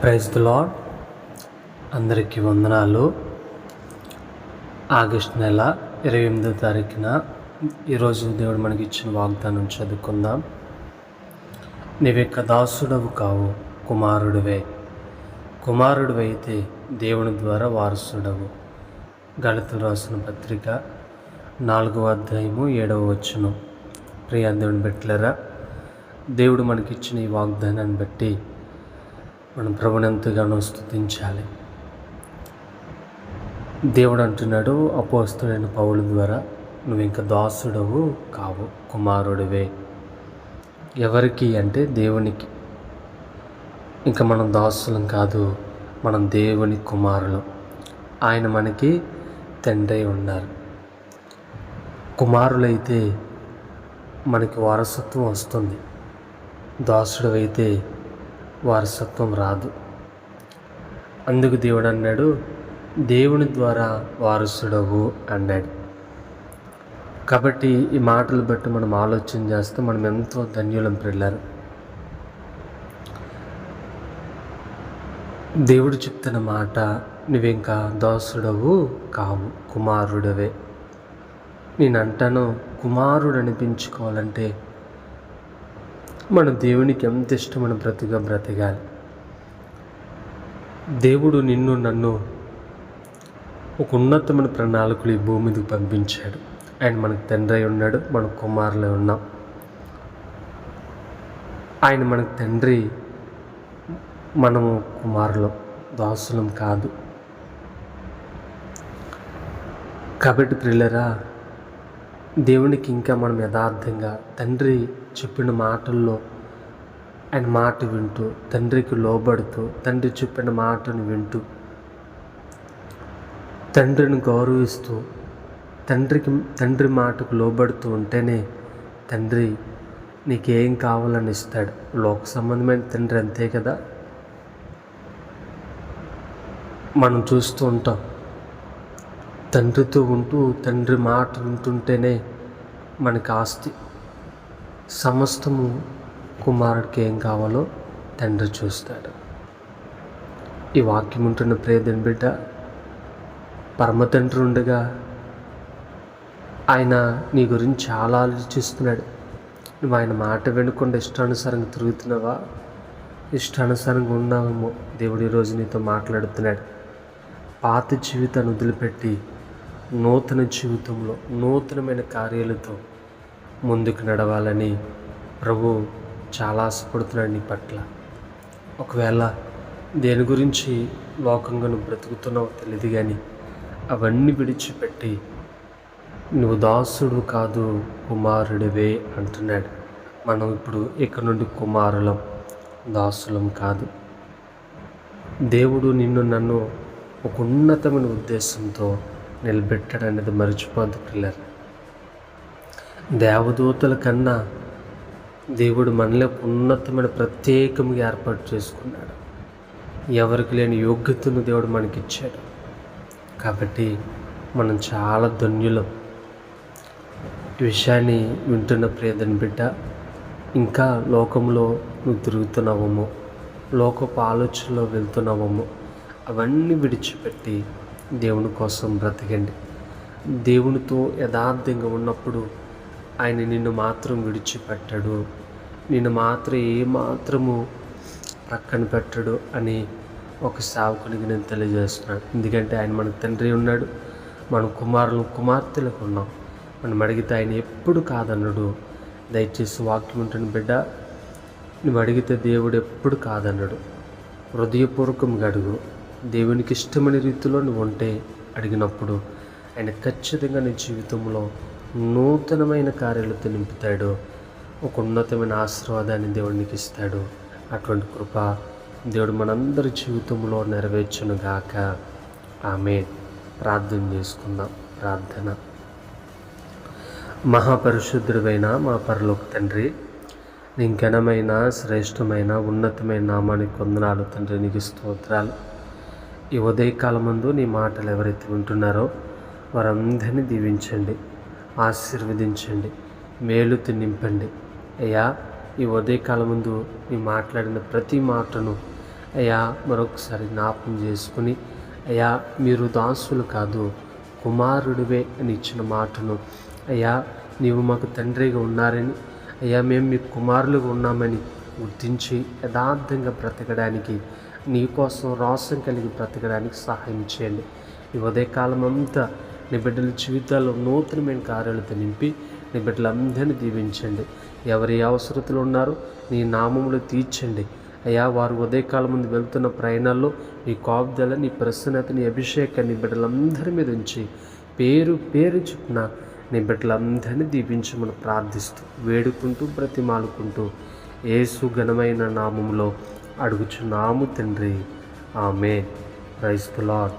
Praise the lord అందరికీ వందనాలు. August నెల ఇరవై ఎనిమిదో తారీఖున ఈరోజు దేవుడు మనకి ఇచ్చిన వాగ్దానం చదువుకుందాం. నీవెక్క దాసుడవు కావు కుమారుడివే. కుమారుడివైతే దేవుని ద్వారా వారసుడవు. గళితులు రాసిన పత్రిక నాలుగవ అధ్యాయము ఏడవ వచ్చును ప్రియా దేవుని పెట్టలేరా దేవుడు మనకిచ్చిన ఈ వాగ్దానాన్ని బట్టి మనం ప్రభుని ఎంతగానో దేవుడు అంటున్నాడు అపోస్తుడైన పౌలు ద్వారా నువ్వు ఇంకా దాసుడవు కావు కుమారుడివే. ఎవరికి అంటే దేవునికి. ఇంకా మనం దాసులం కాదు మనం దేవుని కుమారులం. ఆయన మనకి తండ్రి ఉన్నారు. కుమారులైతే మనకి వారసత్వం వస్తుంది. దాసుడవైతే వారసత్వం రాదు. అందుకు దేవుడు అన్నాడు దేవుని ద్వారా వారసుడవు అన్నాడు. కాబట్టి ఈ మాటలు బట్టి మనం ఆలోచన చేస్తే మనం ఎంతో ధన్యులం పిల్లలు దేవుడు చెప్తున్న మాట నువ్వింకా దాసుడవు కావు కుమారుడవే. నేను అంటాను కుమారుడు అనిపించుకోవాలంటే మన దేవునికి ఎంత ఇష్టమైన బ్రతిగా బ్రతకాలి. దేవుడు నిన్ను నన్ను ఒక ఉన్నతమైన ప్రణాళికలు ఈ భూమి మీదకి పంపించాడు. ఆయన మనకు తండ్రి ఉన్నాడు మన కుమారులే ఉన్నాం. ఆయన మనకు తండ్రి మనము కుమారులం దాసులం కాదు. కాబట్టి ప్రిల్లరా దేవునికి ఇంకా మనం యథార్థంగా తండ్రి చెప్పిన మాటల్లో ఆయన మాట వింటూ తండ్రికి లోబడుతూ తండ్రి చెప్పిన మాటను వింటూ తండ్రిని గౌరవిస్తూ తండ్రికి తండ్రి మాటకు లోబడుతూ ఉంటేనే తండ్రి నీకేం కావాలని ఇస్తాడు. లోక సంబంధమైన తండ్రి అంతే కదా? మనం చూస్తూ ఉంటాం. తండ్రితో ఉంటూ తండ్రి మాట వింటుంటేనే మనకి ఆస్తి. సమస్తము కుమారుడికి ఏం కావాలో తండ్రి చూస్తాడు. ఈ వాక్యం ఉంటున్న ప్రేదని బిడ్డ పరమతండ్రి ఉండగా ఆయన నీ గురించి చాలా ఆలోచిస్తున్నాడు. నువ్వు ఆయన మాట వినకుండా ఇష్టానుసారంగా తిరుగుతున్నావా? ఇష్టానుసారంగా ఉన్నావేమో దేవుడు ఈరోజు నీతో మాట్లాడుతున్నాడు. పాత జీవితాన్ని వదిలిపెట్టి నూతన జీవితంలో నూతనమైన కార్యాలతో ముందుకు నడవాలని ప్రభు చాలా ఆశపడుతున్నాడు నీ పట్ల. ఒకవేళ దేని గురించి లోకంగా నువ్వు బ్రతుకుతున్నావో తెలియదు కానీ అవన్నీ విడిచిపెట్టి నువ్వు దాసుడు కాదు కుమారుడివే అంటున్నాడు. మనం ఇప్పుడు ఇక్కడ నుండి కుమారులం దాసులం కాదు. దేవుడు నిన్ను నన్ను ఒక ఉన్నతమైన ఉద్దేశంతో నిలబెట్టాడనేది మర్చిపోద్దు పిల్లలు. దేవదూతల కన్నా దేవుడు మనలో ఉన్నతమైన ప్రత్యేకంగా ఏర్పాటు చేసుకున్నాడు. ఎవరికి లేని యోగ్యతను దేవుడు మనకిచ్చాడు. కాబట్టి మనం చాలా ధన్యులం. ఈ విషయాన్ని వింటున్న ప్రియదని బిడ్డ ఇంకా లోకంలో నువ్వు తిరుగుతున్నావేమో లోకపు ఆలోచనలో వెళ్తున్నావేమో అవన్నీ విడిచిపెట్టి దేవుని కోసం బ్రతకండి. దేవునితో యథార్థంగా ఉన్నప్పుడు ఆయన నిన్ను మాత్రం విడిచిపెట్టడు. నిన్ను మాత్రం ఏ మాత్రము పక్కన పెట్టడు అని ఒక సేవకునికి నేను తెలియజేస్తున్నాను. ఎందుకంటే ఆయన మన తండ్రి ఉన్నాడు. మన కుమారులు కుమార్తెలకు ఉన్నాం. మనం అడిగితే ఆయన ఎప్పుడు కాదన్నాడు దయచేసి వాక్యం ఉంటుంది బిడ్డ నువ్వు అడిగితే దేవుడు ఎప్పుడు కాదన్నాడు హృదయపూర్వకంగా అడుగు దేవునికి ఇష్టమైన రీతిలో నువ్వు ఉంటే అడిగినప్పుడు ఆయన ఖచ్చితంగా నీ జీవితంలో నూతనమైన కార్యాలతో నింపుతాడు. ఒక ఉన్నతమైన ఆశీర్వాదాన్ని దేవుడికి ఇస్తాడు అటువంటి కృప దేవుడు మనందరి జీవితంలో నెరవేర్చునుగాక. ఆమె ప్రార్థన చేసుకుందాం. ప్రార్థన. మహాపరిశుద్ధుడైన మా పరలోక తండ్రి నీ ఘనమైన శ్రేష్టమైన ఉన్నతమైన నామానికి వందనాలు తండ్రి. నీకు స్తోత్రాలు. ఈ ఉదయకాలమందు నీ మాటలు ఎవరైతే వింటున్నారో వారందరినీ దీవించండి. ఆశీర్వదించండి. మేలుతో నింపండి అయ్యా ఈ ఉదయకాలం ముందు నీ మాట్లాడిన ప్రతి మాటను అయ్యా మరొకసారి జ్ఞాపకం చేసుకుని అయ్యా మీరు దాసులు కాదు కుమారుడివే అని ఇచ్చిన మాటను అయ్యా నీవు మాకు తండ్రిగా ఉన్నారని అయ్యా మేము మీ కుమారులుగా ఉన్నామని గుర్తించి యథార్థంగా బ్రతకడానికి నీకోసం కోసం కలిగి బ్రతకడానికి సహాయం చేయండి. ఈ ఉదయకాలం అంతా నీ బిడ్డల జీవితాల్లో నూతనమైన కార్యాలతో నింపి నీ బిడ్డలందరినీ దీవించండి. ఎవరి అవసరతలు ఉన్నారో నీ నామములు తీర్చండి. అయ్యా వారు ఉదయకాలం ముందు వెళ్తున్న ప్రయాణాల్లో నీ కాపుదల నీ ప్రసన్నత నీ అభిషేకాన్ని బిడ్డలందరి మీద ఉంచి పేరు పేరు చెప్పిన నీ బిడ్డలందరినీ దీపించమని ప్రార్థిస్తూ వేడుకుంటూ బ్రతిమాలుకుంటూ ఏసు ఘనమైన నామంలో అడుగుచున్నాము తండ్రి. ఆమె క్రైస్తులాడ్